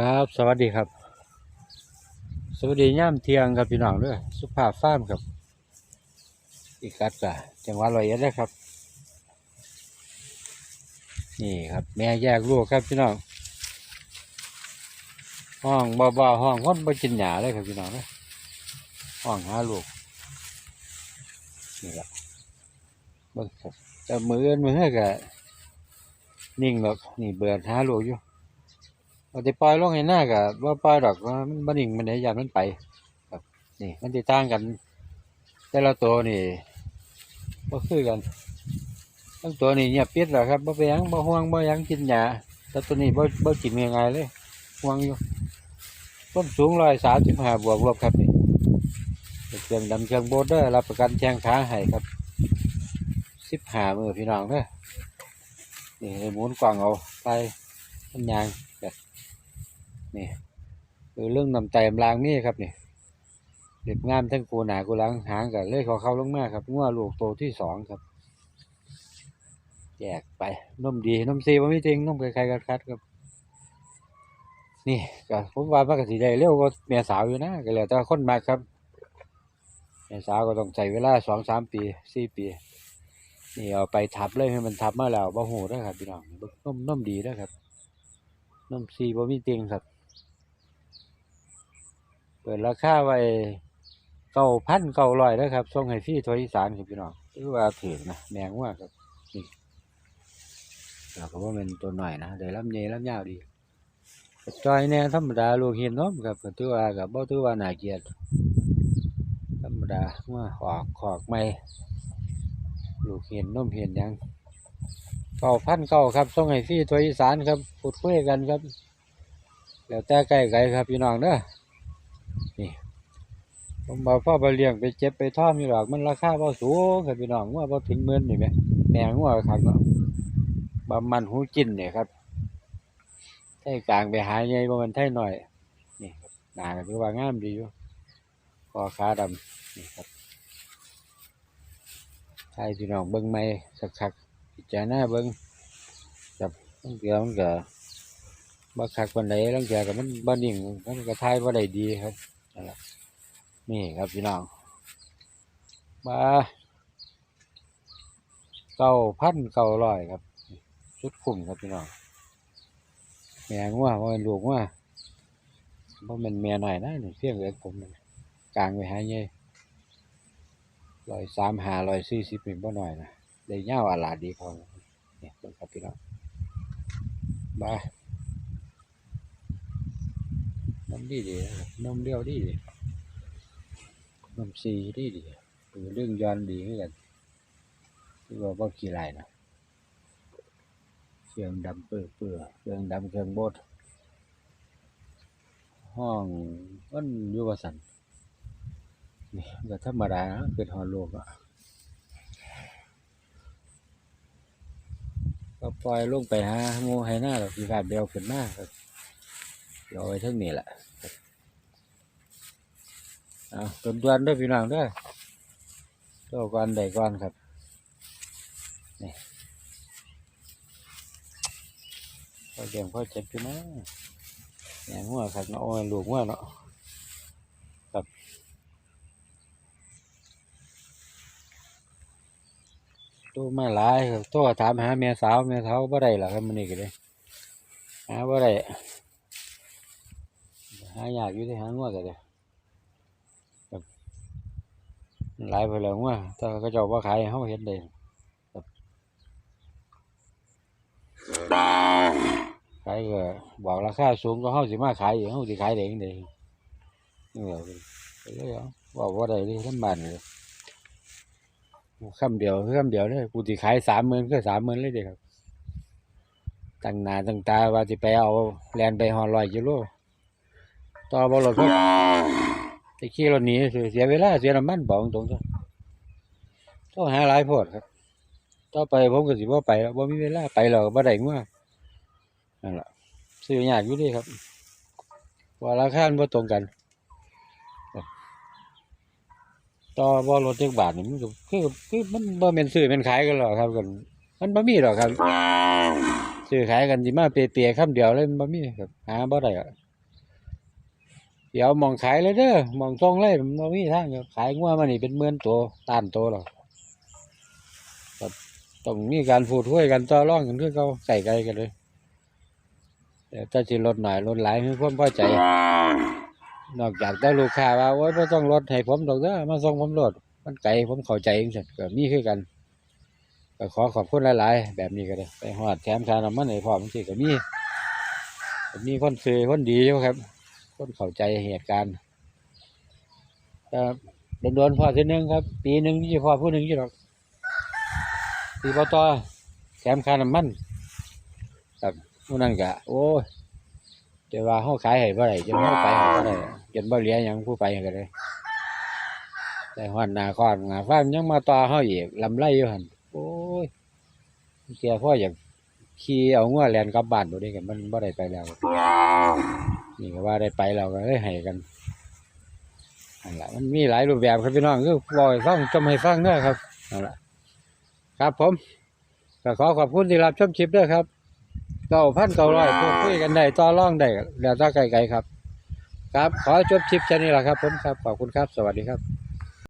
ครับ สวัสดีครับ สวัสดีย่ามเทียงครับพี่น้องด้วยสุภาพฟ้ามครับ อีกัดกะจังหวัดร้อยเอ็ดนะครับ นี่ครับ แม่แยกลูกครับพี่น้องห้องเบาๆห้องคนไปกินหยาเลยครับพี่น้องเด้อห้องหาลูกนี่แหละเบิ่งครับแต่มือเอินมือเฮ้กะนิ่งหรอกนี่เบื่อหาลูกอยู่ ปฏิปล่อยลงให้หน้ากับว่าปล่อยดอกว่ามันบันิ่งมันไหนยามมันไป ครับ นี่ มันติต่างกัน แต่ละตัวนี่ก็คือกันทั้งตัวนี่เงียบปิดแหละครับบ่ไปยังบ่ห่วงบ่ยังกินหญ้าแต่ตัวนี้บ่บ่กินง่ายๆเลยห่วงอยู่ต้นสูงร้อยสามสิบห้าบวกรวบครับนี่เครื่องดำเครื่องโบดเดอร์รับประกันแข้งขาให้ครับสิบห้ามือพี่น้องเด้อนี่ห้หมุนกว้างเอาไป มันยางนี่คือเรื่องนำใจมลางนี่ครับนี่เด็ดงามทั้งกูหนากูหลังหางกันเลยขอเข้าลงมาครับงัวลูกโตที่สองครับแยกไปนมดีนมซีว่าไม่จริงนมใครๆกันคัดครับ นี่ก็ผมว่ามันก็สีได้เร็วกว่าแม่สาวอยู่นะก็แล้วแต่คนมากครับแม่สาวก็ต้องใช้เวลาสองสามปีสี่ปีนี่เอาไปทับเลยให้มันทับมาแล้วบ่หูด้วครับพี่น้องนมนมดีด้วครับ นมซีบ่มีเตียงครับ เปิดราคาไว้เก้าพันเก้าร้อยนะครับส่งให้ฟรีทวีสานครับพี่น้องถือว่าถือนะแมงว่าครับนี่เราก็ว่าเป็นตัวหน่อยนะเดี๋ยวลำเยลำยาวดีจอยเนี่ยธรรมดาลูกเห็นเนาะครับก็ถือว่ากับบ่ถือว่าน่าเกียดธรรมดาว่าออกขอกไม่ลูกเห็นน้มเห็นยัง เก้าพันเก้าครับส่งให้ฟรีทัวอีสานครับพูดคุยกันครับ แล้วแต่ใกล้ไกลครับพี่น้องเด้อนี่ผมบอกพ่อไปเลี้ยงไปเจ็บไปท่อมอยู่หรอกมันราคาพอสูงครับพี่น้องว่าพอถึงหมื่นนี่ไหมแมงว่าครับเนาะบะมันหูจินเนี่ยครับไทกลางไปหาใหญ่บ่มันไทหน่อยนี่หนาก็ถือว่างามดีอยู่คอขาดำนี่ครับไทยพี่น้องเบิ้งไม่สักคัก พิจารณาเบิ้งจับต้องเกียมันก็บ่คักปานใดลังเทื่อก็มันบ่นิ่งมันก็ทายบ่ได้ดีครับนี่ครับพี่น้องมาเก้าพันเก้าร้อยครับชุดคุ้มครับพี่น้องแม่งว่าเป็นลูกงัวเพราะมันแม่หน่อยนะนี่เพียงเล็กผมกลางไปหาเงี้ยร้อยสามหาร้อยสี่สิบเป็นบ่หน่อยนะ ได้เงาวอาลาดีพอเนี่ยเบิ่งครับพี่น้องบายน้ำดีดีน้ำเลี้ยวดีดีน้ำซีดีดีเรื่องย้อนดีเหมือนกันที่ว่าบ่ขี้ไรนะเครื่องดำเปื้อเปื้อเครื่องดำเครื่องบดห้องมันยู่ว่าสันนี่ก็ธรรมดานะเกิดฮอดโลกอะ ก็ปล่อยลงไปหาหมูให้หน้าดอกกีการเดียวขึ้นมาครับเดี๋ยวไว้ทั้งนี้แหละเอาต้นดวนด้วยพี่น้องด้วยตัวก่อนได้ก่อนครับนี่พอเดียงพอเจ็บพี่นะแหงหัวครับเนาะโอ้ยลูกหัวเนาะครับ ตัวมาหลายครับตัวถามหาแม่สาวแม่สาวบ่ได้หรอกครับมันนี่ก็เลยหาบ่ได้หายากอยู่ที่หางัวก็เลยหลายไปแล้วว่าถ้าเขาจ้าว่าขายเขาเห็นเลยครับขายก็บอกราคาสูงก็เขาสิมาขายอยู่เขาสิขายได้ยังไงนี่แหละไปเลยเอบอกว่าได้เลยทั้งบ้านเลย คำเดียวคือคำเดียวเลยกูสิขายสามหมื่นก็สามหมื่นเลยเด็ครับตั้งหนาตั้งตาว่าสิไปเอาแลนไปหอรอยกิโลต่อบอลรถครับไอ้ขี่รถหนีเสียเวลาเสียน้ำมันบอกตรงๆต้องหาหลายโพดครับ ต่อไปผมก็สิบ่ไปแล้วบ่มีเวลาไปแล้วก็บ่ได้งัวนั่นแหละซื้อยากอยู่ดีครับว่าราคาบ่ตรงกัน ต่อบ่รถจักบาทนี่มันก็คือคือมันบ่แม่นซื้อแม่นขายกันหรอกครับกันมันบ่มีหรอกครับซื้อขายกันสิมาเปียๆคำเดียวเลยมันบ่มีครับหาบ่ได้อะเดี๋ยวมองขายเลยเด้อมองทรงเลยมันบ่มีทางขายงัวมานี่เป็นหมื่นตัวต้านตัวหรอกครับต้องมีการพูดคุยกันต่อรองกันคือเขาใส่ไกลกันเลยแต่ถ้าสิลดหน่อยลดหลายคือความพอใจ นอกจากแต่ลูกค้าว่าโอ๊ยบ่ต้องลดให้ผมดอกเด้อมาส่งผมโลดมันไกลผมเข้าใจจังซั่นก็มีคือกันก็ขอขอบคุณหลาย ๆ แบบนี้ก็ได้ไปฮอดแถมค่าน้ำมันให้พร้อมจังซี่ก็มีก็มีคนซื้อคนดีอยู่ครับ คนเข้าใจเหตุการณ์ครับโดนๆพอทีนึงครับ ปีหนึ่งที่พอผู้หนึ่งอยู่หรอกปีพอต่อแถมค่าน้ำมันครับผู้นั้นก็โอ้ย แต่ว่าเขาขายให้บ่ได้จนเขาไปให้บ่ได้จนบ่เหลือหยังผู้ไปก็เลยแต่ฮอดหน้าคอนหน้าฟ้ามยังมาต่อเฮาอีกลำไรอยู่หั่นโอ้ยเสียพ่ออยากขี่เอางัวแล่นกลับบ้านบ่ได้กันมันบ่ได้ไปแล้ว นี่ก็ว่าได้ไปแล้วก็เลยให้กันนั่นล่ะมันมีหลายรูปแบบครับพี่น้องคือบ่ให้ฟังจำให้ฟังเด้อครับนั่นล่ะครับผมก็ขอขอบคุณที่รับชมคลิปด้วยครับ เก้าพันเก้าร้อยพูดคุยกันได้ต่อรองได้แล้วถ้าไกลๆครับ ครับ ขอจบคลิปแค่นี้แหละครับผมครับ ขอบคุณครับ สวัสดีครับ